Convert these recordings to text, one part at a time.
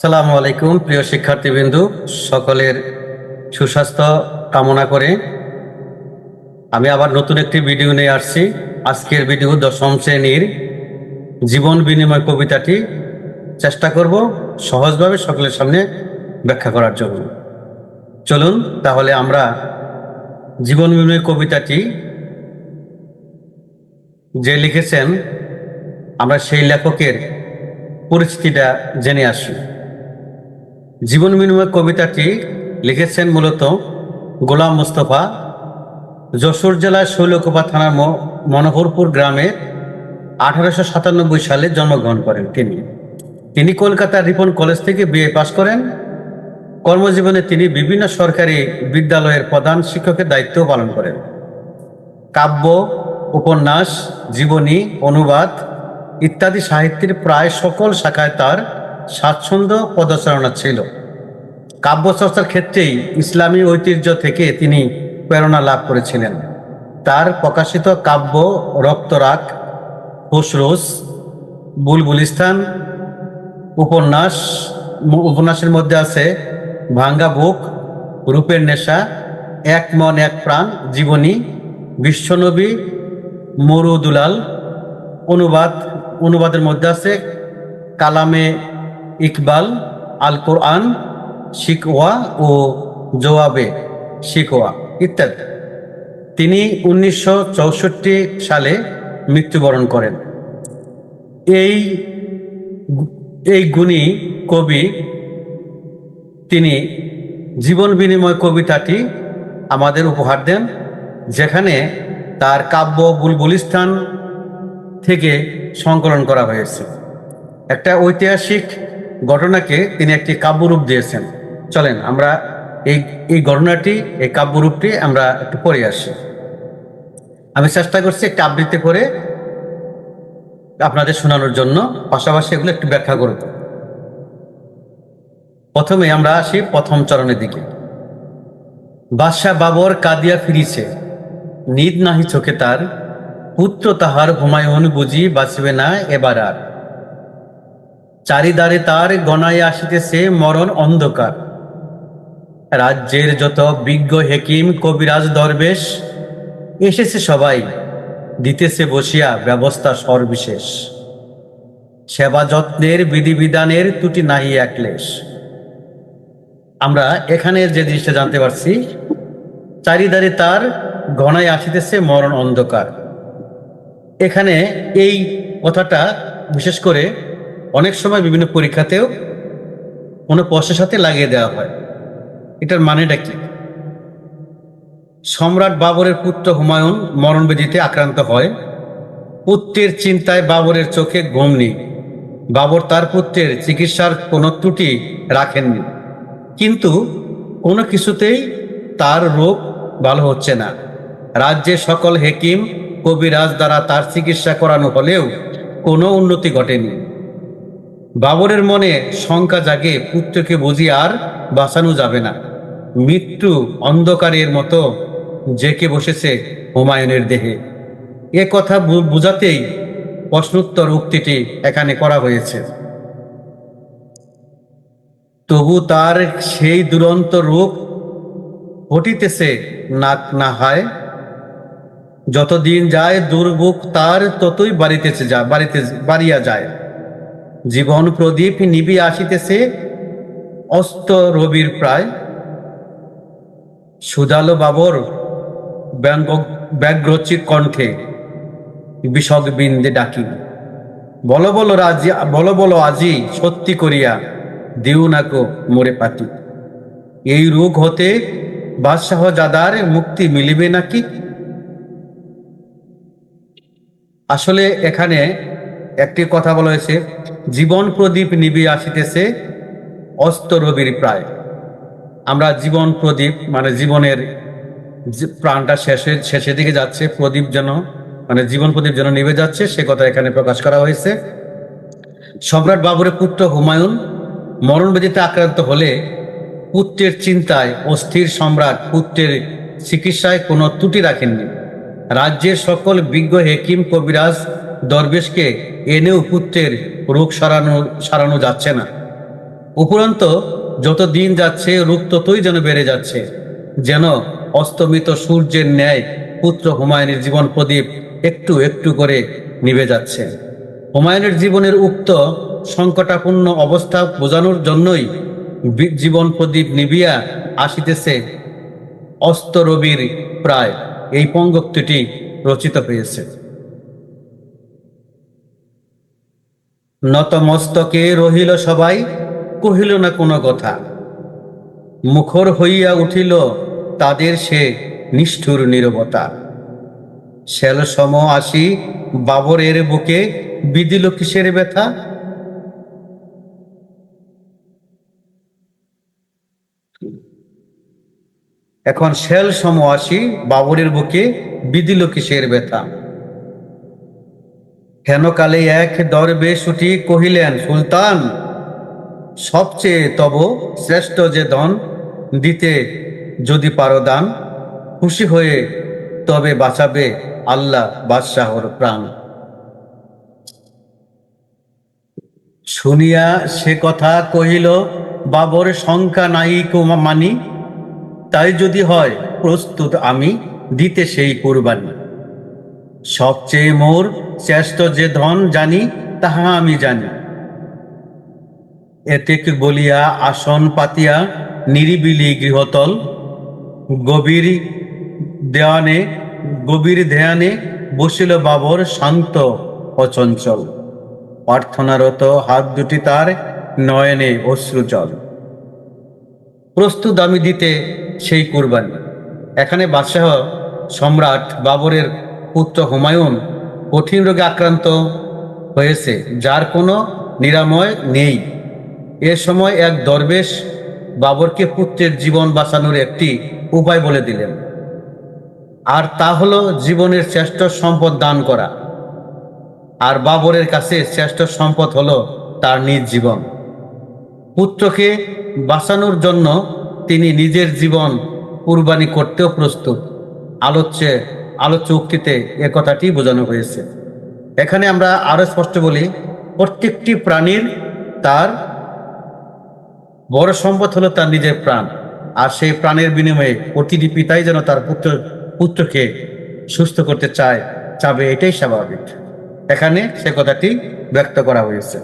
সালামু আলাইকুম, প্রিয় শিক্ষার্থীবৃন্দু। সকলের সুস্বাস্থ্য কামনা করে আমি আবার নতুন একটি ভিডিও নিয়ে আসছি। আজকের ভিডিও দশম শ্রেণির জীবন বিনিময় কবিতাটি চেষ্টা করব সহজভাবে সকলের সামনে ব্যাখ্যা করার জন্য। চলুন তাহলে আমরা জীবন বিনিময় কবিতাটি যে লিখেছেন, আমরা সেই লেখকের পরিস্থিতিটা জেনে আসি। জীবন বিনিময় কবিতাটি লিখেছেন মূলত গোলাম মুস্তফা, যশোর জেলার শৈলকোপা থানার মনোহরপুর গ্রামে আঠারোশো সাতানব্বই সালে জন্মগ্রহণ করেন তিনি। তিনি কলকাতার রিপন কলেজ থেকে বিএ পাশ করেন। কর্মজীবনে তিনি বিভিন্ন সরকারি বিদ্যালয়ের প্রধান শিক্ষকের দায়িত্ব পালন করেন। কাব্য, উপন্যাস, জীবনী, অনুবাদ ইত্যাদি সাহিত্যের প্রায় সকল শাখায় তার স্বাচ্ছন্দ্য পদচারণা ছিল। কাব্যচর্চার ক্ষেত্রেই ইসলামী ঐতিহ্য থেকে তিনি প্রেরণা লাভ করেছিলেন। তার প্রকাশিত কাব্য রক্তরাগ খসরোস বুলবুলিস্তান, উপন্যাস উপন্যাসের মধ্যে আছে ভাঙ্গা বুক, রূপের নেশা, এক মন, এক প্রাণ, জীবনী, বিশ্বনবী, মরুদুলাল, অনুবাদ অনুবাদের মধ্যে আছে কালামে ইকবাল আল কোরআন শিকওয়া ও জোয়াবে শিকওয়া ইত্যাদি। তিনি উনিশশো চৌষট্টি সালে মৃত্যুবরণ করেন। এই এই গুণী কবি তিনি জীবন বিনিময় কবিতাটি আমাদের উপহার দেন, যেখানে তার কাব্য বুলবুলিস্তান থেকে সংকলন করা হয়েছে। একটা ঐতিহাসিক ঘটনাকে তিনি একটি কাব্যরূপ দিয়েছেন। চলেন, আমরা এই এই ঘটনাটি, এই কাব্যরূপটি আমরা একটু পড়ে আসি। আমি চেষ্টা করছি একটি আবৃত্তি করে আপনাদের শোনানোর জন্য, পাশাপাশি এগুলো একটু ব্যাখ্যা করব প্রথমে আমরা আসি প্রথম চরণের দিকে। বাদশাহ বাবর কাদিয়া ফিরিছে। নিদ নাহি চোখে তার, পুত্র তাহার হুমায়ুন বুঝি বাঁচবে না এবার আর। চারিদারে তার গণায় আসিতেছে মরণ অন্ধকার। রাজ্যের যত বিজ্ঞ হেকিম, কবিরাজ, দরবেশ, এসেছে সবাই, দিতেছে বসিয়া ব্যবস্থা সর্বিশেষ। সেবা যত্নের বিধিবিধানের ত্রুটি নাহি একলেশ আমরা এখানে যে জিনিসটা জানতে পারছি চারিদারে তার ঘনায় আসিতেছে মরণ অন্ধকার। এখানে এই কথাটা বিশেষ করে অনেক সময় বিভিন্ন পরীক্ষাতেও কোনো প্রশ্নের সাথে লাগিয়ে দেওয়া হয়। এটার মানেটা কি? সম্রাট বাবরের পুত্র হুমায়ুন মরণবেদিতে আক্রান্ত হয়। পুত্রের চিন্তায় বাবরের চোখে ঘুম নেই। বাবর তার পুত্রের চিকিৎসার কোনো ত্রুটি রাখেননি। কিন্তু কোনো কিছুতেই তার রোগ ভালো হচ্ছে না। রাজ্যে সকল হেকিম, কবিরাজ দ্বারা তার চিকিৎসা করানো হলেও কোনো উন্নতি ঘটেনি। বাবরের মনে শঙ্কা জাগে, পুত্রকে বুঝি আর বাঁচানো যাবে না। মৃত্যু অন্ধকারের মতো জেকে বসেছে হুমায়ুনের দেহে। এ কথা বুঝাতেই প্রশ্নোত্তর উক্তিটি এখানে করা হয়েছে। তবু তার সেই দুরন্ত রূপ ঘটিতেছে নাক না হয়। যতদিন যায় দুর্ভোগ তার ততই বাড়িতেছে যা, বাড়িতে, বাড়িয়া যায়। জীবন প্রদীপ নিবি আসিতেছে অস্ত রবির প্রায়। সুদালো বাবর ব্যঙ্গ কণ্ঠে বিষক বিন্দে ডাকি বলো বলো রাজি, বলো বলো আজি সত্যি করিয়া দিও নাকো মোরে পাতি। এই রোগ হতে বাদশাহ জাদার মুক্তি মিলিবে নাকি? আসলে এখানে একটি কথা বলা হয়েছে জীবন প্রদীপ নিবি আসিতেছে অস্ত রবির প্রায়। আমরা জীবন প্রদীপ মানে জীবনের প্রাণটা শেষে, শেষের দিকে যাচ্ছে, প্রদীপ যেন মানে জীবন প্রদীপ যেন নিভে যাচ্ছে, সে কথা এখানে প্রকাশ করা হয়েছে। সম্রাট বাবরের পুত্র হুমায়ুন মরণবেদিতে আক্রান্ত হলে পুত্রের চিন্তায় অস্থির সম্রাট পুত্রের চিকিৎসায় কোনো ত্রুটি রাখেননি। রাজ্যের সকল বিজ্ঞ হেকিম, কবিরাজ দরবেশকে এনেও পুত্রের রোগ সারানো সারানো যাচ্ছে না। উপরন্ত যত দিন যাচ্ছে, রোগ ততই যেন বেড়ে যাচ্ছে, যেন অস্তমিত সূর্যের ন্যায় পুত্র হুমায়ুনের জীবন প্রদীপ একটু একটু করে নিভে যাচ্ছে। হুমায়ুনের জীবনের উক্ত সংকটাপূর্ণ অবস্থা বোঝানোর জন্যই জীবন প্রদীপ নিবিয়া আসিতেছে অস্ত রবির প্রায়। এই পঙ্গক্তিটি রচিত হয়েছে। নতমস্তকে রহিল সবাই, কহিল না কোনো কথা। মুখর হইয়া উঠিল তাদের সে নিষ্ঠুর নীরবতা। শ্যাল সম আসি বাবরের বুকে, বিদিল কিসের ব্যথা? এখন শ্যাল সম আসি বাবরের বুকে, বিদিল কিসের ব্যথা? হেনকালে এক দরবেশ উঠি কহিলেন, সুলতান, সবচেয়ে তব শ্রেষ্ঠ যে ধন দিতে যদি পারো দান, খুশি হয়ে তবে বাঁচাবে আল্লাহ বাদশাহর প্রাণ। শুনিয়া সে কথা কহিল, বাবর সংখ্যা নাই মানি তাই যদি হয় প্রস্তুত আমি দিতে সেই কুরবানি। সবচেয়ে মোর শ্রেষ্ঠ যে ধন জানি, তাহা আমি জানি। এতেক বলিয়া আসন পাতিয়া নিরিবিলি গৃহতল। গভীর দেওয়ানে গভীর ধ্যানে বসিল বাবর শান্ত অচঞ্চল প্রার্থনারত হাত দুটি তার নয়নে অশ্রুজল। প্রস্তুত আমি দিতে সেই কুরবানি। এখানে বাদশাহ সম্রাট বাবরের পুত্র হুমায়ুন কঠিন রোগে আক্রান্ত হয়েছে, যার কোনো নিরাময় নেই। এ সময় এক দরবেশ বাবরকে পুত্রের জীবন বাঁচানোর একটি উপায় বলে দিলেন। আর তা হলো জীবনের শ্রেষ্ঠ সম্পদ দান করা। আর বাবরের কাছে শ্রেষ্ঠ সম্পদ হলো তার নিজ জীবন। পুত্রকে বাঁচানোর জন্য তিনি নিজের জীবন কুরবানি করতেও প্রস্তুত। আলোচ্যে আলোচ্য উক্তিতে এ কথাটি বোঝানো হয়েছে। এখানে আমরা আরও স্পষ্ট বলি, প্রত্যেকটি প্রাণীর তার বড় সম্পদ হলো তার নিজের প্রাণ, আর সেই প্রাণের বিনিময়ে প্রতিটি পিতাই যেন তার পুত্র, পুত্রকে সুস্থ করতে চায়, চাবে, এটাই স্বাভাবিক। এখানে সে কথাটি ব্যক্ত করা হয়েছে।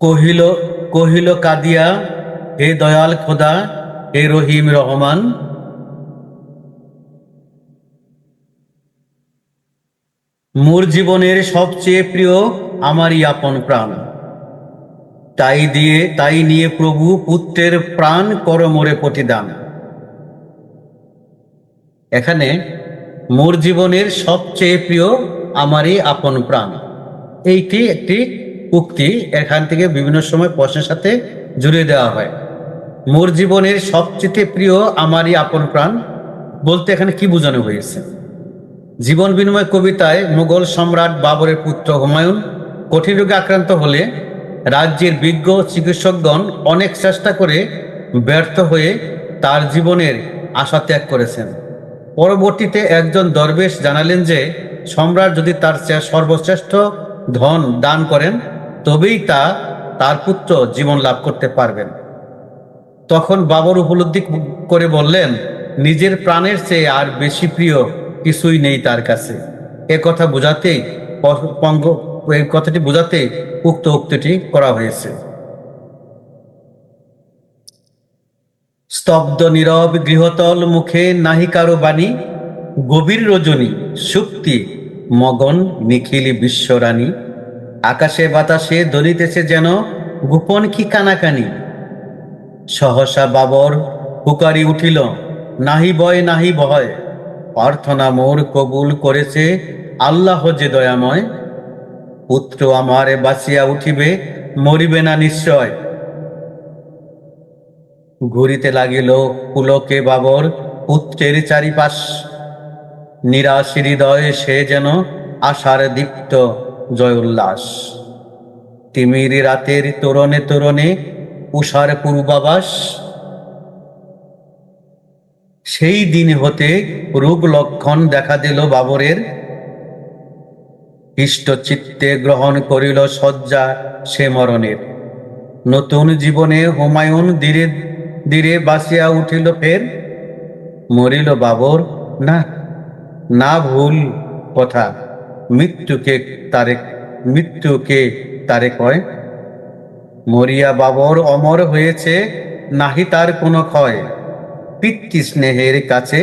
কহিল কহিল, কাদিয়া, হে দয়াল খোদা, হে রহিম রহমান মোর জীবনের সবচেয়ে প্রিয় আমারই আপন প্রাণ। তাই দিয়ে, তাই নিয়ে প্রভু পুত্রের প্রাণ কর মোরে প্রতিদান। এখানে মোর জীবনের সবচেয়ে প্রিয় আমারই আপন প্রাণ। এইটি একটি উক্তি এখান থেকে বিভিন্ন সময় প্রশ্নের সাথে জুড়ে দেওয়া হয়। মোর জীবনের সবচেয়ে প্রিয় আমারই আপন প্রাণ বলতে এখানে কি বোঝানো হয়েছে? জীবন বিনিময় কবিতায় মুঘল সম্রাট বাবরের পুত্র হুমায়ুন কঠিন রোগে আক্রান্ত হলে রাজ্যের বিজ্ঞ চিকিৎসকগণ অনেক চেষ্টা করে ব্যর্থ হয়ে তার জীবনের আশা ত্যাগ করেছেন। পরবর্তীতে একজন দরবেশ জানালেন যে, সম্রাট যদি তার সর্বশ্রেষ্ঠ ধন দান করেন, তবেই তা তার পুত্র জীবন লাভ করতে পারবেন। তখন বাবর উপলব্ধি করে বললেন, নিজের প্রাণের চেয়ে আর বেশি প্রিয় কিছুই নেই তার কাছে। এ কথা বোঝাতেই প- পঙ্গ এই কথাটি বোঝাতে উক্ত উক্তিটি করা হয়েছে। স্তব্ধ নীরব গৃহতল মুখে নাহি কারও বাণী, গভীর রজনী শুক্তি মগন, নিখিলি বিশ্বরানী আকাশে বাতাসে দলিতেছে যেন গোপন কি কানাকানি। সহসা বাবর, হুকারি উঠিল, নাহি ভয় নাহি ভয় প্রার্থনা মোর কবুল করেছে। আল্লাহ যে দয়াময়, পুত্র আমারে বাঁচিয়া উঠিবে, মরিবে না নিশ্চয়। ঘুরিতে লাগিল পুলকে বাবর, পুত্রের চারিপাশ। নিরাশ হৃদয়ে সে যেন আশার দীপ্ত জয় উল্লাস তিমির রাতের তোরণে তোরণে উষার পূর্বাবাস সেই দিন হতে রূপ লক্ষণ দেখা দিল বাবরের। ইষ্ট চিত্তে গ্রহণ করিল শয্যা সে মরণের। নতুন জীবনে হুমায়ুন ধীরে ধীরে বাসিয়া উঠিল ফের। মরিল বাবর, না না ভুল কথা। মৃত্যুকে তারে মৃত্যুকে তারে কয়। মরিয়া বাবর অমর হয়েছে, নাহি তার কোনো ক্ষয়। পিতৃ স্নেহের কাছে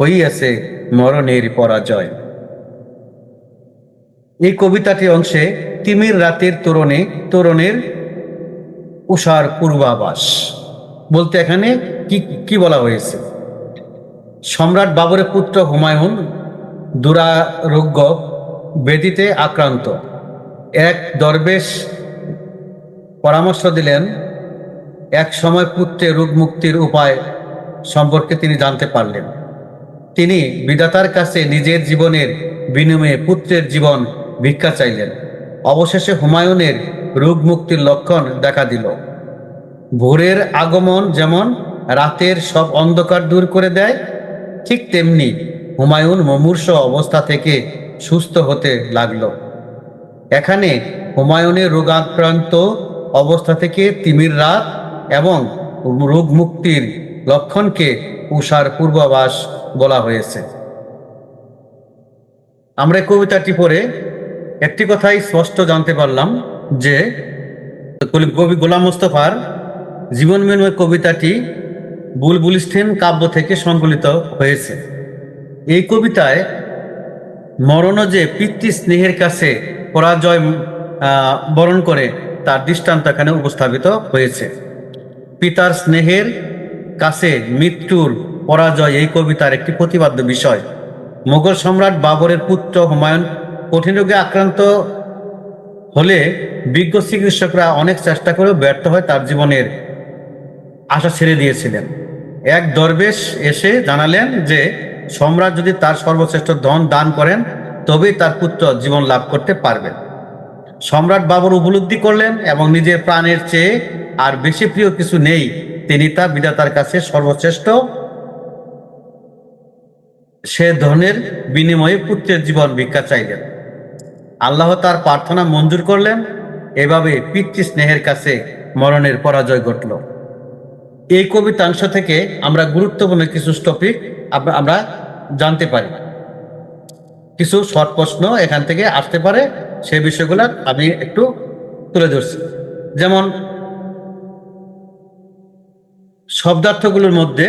হইয়াছে মরণের পরাজয়। এই কবিতাটি অংশে তিমির রাতের তোরণে তোরণের উষার পূর্বাভাস। বলতে এখানে কি কি বলা হয়েছে? সম্রাট বাবরের পুত্র হুমায়ুন দুরারোগ্য বেদিতে আক্রান্ত। এক দরবেশ পরামর্শ দিলেন, এক সময় পুত্রের রোগ মুক্তির উপায় সম্পর্কে তিনি জানতে পারলেন। তিনি বিধাতার কাছে নিজের জীবনের বিনিময়ে পুত্রের জীবন ভিক্ষা চাইলেন। অবশেষে হুমায়ুনের রোগ মুক্তির লক্ষণ দেখা দিল। ভোরের আগমন যেমন রাতের সব অন্ধকার দূর করে দেয়, ঠিক তেমনি হুমায়ুন মমূর্ষ অবস্থা থেকে সুস্থ হতে লাগল। এখানে হুমায়ুনের রোগাক্রান্ত অবস্থা থেকে তিমির রাত এবং রোগ মুক্তির লক্ষণকে উষার পূর্বাভাস বলা হয়েছে। আমরা কবিতাটি পড়ে একটি কথাই স্পষ্ট জানতে পারলাম যে, কবি গোলাম মোস্তফার জীবন বিনিময় কবিতাটি বুলবুলিস্টেন কাব্য থেকে সংকলিত হয়েছে। এই কবিতায় মরণ যে পিতৃ স্নেহের কাছে পরাজয় বরণ করে তার দৃষ্টান্ত এখানে উপস্থাপিত হয়েছে। পিতার স্নেহের কাছে মৃত্যুর পরাজয় এই কবিতার একটি প্রতিপাদ্য বিষয়। মোগল সম্রাট বাবরের পুত্র হুমায়ুন কঠিন রোগে আক্রান্ত হলে বিজ্ঞ চিকিৎসকরা অনেক চেষ্টা করেও ব্যর্থ হয় তার জীবনের আশা ছেড়ে দিয়েছিলেন। এক দরবেশ এসে জানালেন যে, সম্রাট যদি তার সর্বশ্রেষ্ঠ ধন দান করেন, তবেই তার পুত্র জীবন লাভ করতে পারবেন। সম্রাট বাবর উপলব্ধি করলেন এবং নিজের প্রাণের চেয়ে আর বেশি প্রিয় কিছু নেই তিনি তা বিধাতার কাছে সর্বশ্রেষ্ঠ। সে ধনের বিনিময়ে পুত্রের জীবন ভিক্ষা চাইলেন। আল্লাহ তার প্রার্থনা মঞ্জুর করলেন। এভাবে পিতৃ স্নেহের কাছে মরণের পরাজয় ঘটল। এই কবিতাংশ থেকে আমরা গুরুত্বপূর্ণ কিছু টপিক আমরা জানতে পারি। কিছু শর্ট প্রশ্ন এখান থেকে আসতে পারে। সেই বিষয়গুলো আমি একটু তুলে ধরছি। যেমন শব্দার্থগুলোর মধ্যে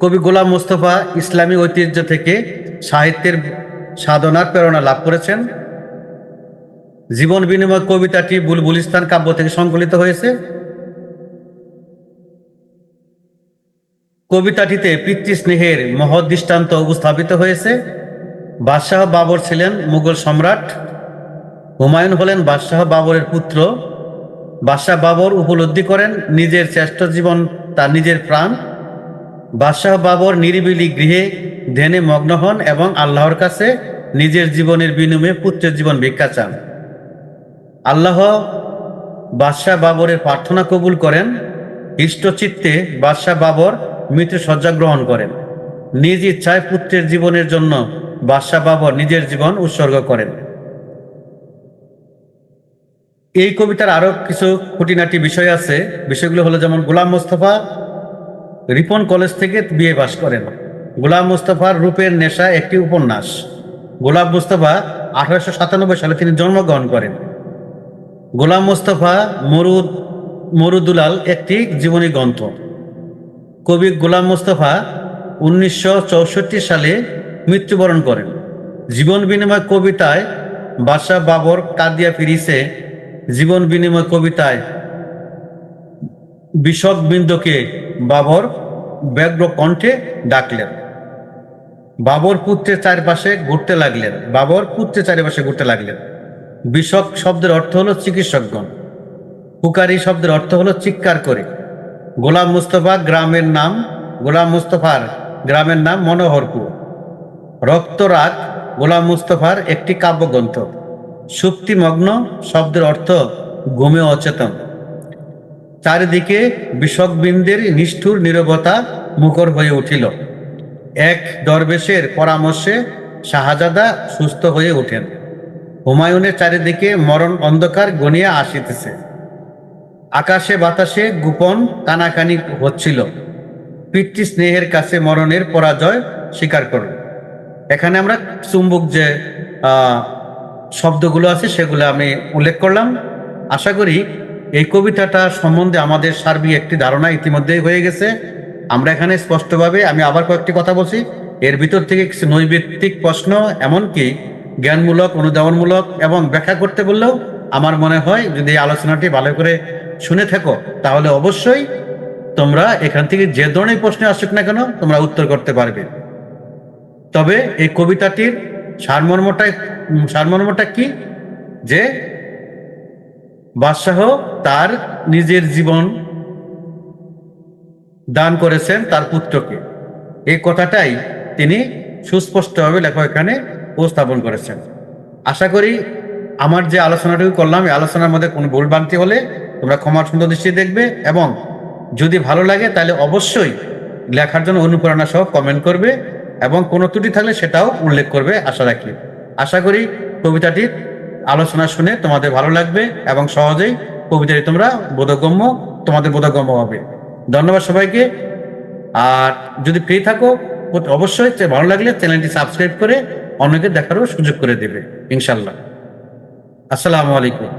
কবি গোলাম মোস্তফা ইসলামী ঐতিহ্য থেকে সাহিত্যের সাধনার প্রেরণা লাভ করেছেন। জীবন বিনিময় কবিতাটি বুলবুলিস্তান কাব্য থেকে সংকলিত হয়েছে। কবিতাটিতে পিতৃ স্নেহের মহৎ দৃষ্টান্ত উপস্থাপিত হয়েছে। বাদশাহ বাবর ছিলেন মুঘল সম্রাট। হুমায়ুন হলেন বাদশাহ বাবরের পুত্র। বাদশাহ বাবর উপলব্ধি করেন নিজের শ্রেষ্ঠ জীবন, তার নিজের প্রাণ। বাদশাহ বাবর নিরিবিলি গৃহে ধ্যানে মগ্ন হন এবং আল্লাহর কাছে নিজের জীবনের বিনিময়ে পুত্রের জীবন ভিক্ষা চান। আল্লাহ বাদশাহ বাবরের প্রার্থনা কবুল করেন। ইষ্টচিত্তে বাদশাহ বাবর মৃত্যু শয্যা গ্রহণ করেন। নিজ ইচ্ছায় পুত্রের জীবনের জন্য বাদশাহ বাবর নিজের জীবন উৎসর্গ করেন। এই কবিতার আরও কিছু খুঁটিনাটি বিষয় আছে। বিষয়গুলো হলো যেমন, গোলাম মোস্তফা রিপন কলেজ থেকে বিএ পাশ করেন। গোলাম মুস্তফার রূপের নেশা একটি উপন্যাস। গোলাম মুস্তফা আঠারোশো সাতানব্বই সালে তিনি জন্মগ্রহণ করেন। গোলাম মুস্তফা মরুদ মরুদুলাল একটি জীবনী গ্রন্থ। কবি গোলাম মুস্তফা উনিশশো সালে মৃত্যুবরণ করেন। জীবন বিনিময় কবিতায় বাদশাহ বাবর কাদিয়া ফিরিসে জীবন বিনিময় কবিতায় বিষক বিন্দুকে বাবর ব্যগ্র কণ্ঠে ডাকলেন। বাবর পুত্রের চারপাশে ঘুরতে লাগলেন। বাবর পুত্রের চারিপাশে ঘুরতে লাগলেন। বিষক শব্দের অর্থ হলো চিকিৎসকগণ। পুকারি শব্দের অর্থ হলো চিৎকার করে। গোলাম মুস্তফা গ্রামের নাম, গোলাম মুস্তফার গ্রামের নাম মনোহরপুর। রক্তরাগ গোলাম মুস্তফার একটি কাব্যগ্রন্থ। সুপ্তিমগ্ন শব্দের অর্থ ঘুমে অচেতন। চারিদিকে বিষকবৃন্দের নিষ্ঠুর নীরবতা মুখর হয়ে উঠিল। এক দরবেশের পরামর্শে শাহজাদা সুস্থ হয়ে ওঠেন। হুমায়ুনের চারিদিকে মরণ অন্ধকার গনিয়া আসিতেছে। আকাশে বাতাসে গোপন কানাকানি হচ্ছিল। পিতৃ স্নেহের কাছে মরণের পরাজয় স্বীকার করল এখানে আমরা চুম্বক যে শব্দগুলো আছে, সেগুলো আমি উল্লেখ করলাম। আশা করি এই কবিতাটা সম্বন্ধে আমাদের সার্বিক একটি ধারণা ইতিমধ্যেই হয়ে গেছে। আমরা এখানে স্পষ্টভাবে আমি আবার কয়েকটি কথা বলছি। এর ভিতর থেকে কিছু নৈবিত্তিক প্রশ্ন, এমনকি জ্ঞানমূলক, অনুধাবনমূলক এবং ব্যাখ্যা করতে বললেও আমার মনে হয় যদি এই আলোচনাটি ভালো করে শুনে থাকো, তাহলে অবশ্যই তোমরা এখান থেকে যে ধরনের প্রশ্ন আসুক না কেন, তোমরা উত্তর করতে পারবে। তবে এই কবিতাটির সারমর্মটা সারমর্মটা কি? যে বাদশাহ তার নিজের জীবন দান করেছেন তার পুত্রকে। এই কথাটাই তিনি সুস্পষ্টভাবে লেখক এখানে উপস্থাপন করেছেন। আশা করি আমার যে আলোচনাটুকু করলাম, এই আলোচনার মধ্যে কোনো ভুল ভ্রান্তি হলে তোমরা ক্ষমার সুন্দর দৃষ্টি দেখবে এবং যদি ভালো লাগে তাহলে অবশ্যই লেখার জন্য অনুপ্রেরণা সহ কমেন্ট করবে। এবং কোনো ত্রুটি থাকলে সেটাও উল্লেখ করবে, আশা রাখি। আশা করি কবিতাটির আলোচনা শুনে তোমাদের ভালো লাগবে এবং সহজেই কবিতাটি তোমরা বোধগম্য, তোমাদের বোধগম্য হবে। ধন্যবাদ সবাইকে। আর যদি ফ্রি থাকো, অবশ্যই ভালো লাগলে চ্যানেলটি সাবস্ক্রাইব করে অন্যকে দেখারও সুযোগ করে দেবে, ইনশাল্লাহ। আসসালামু আলাইকুম।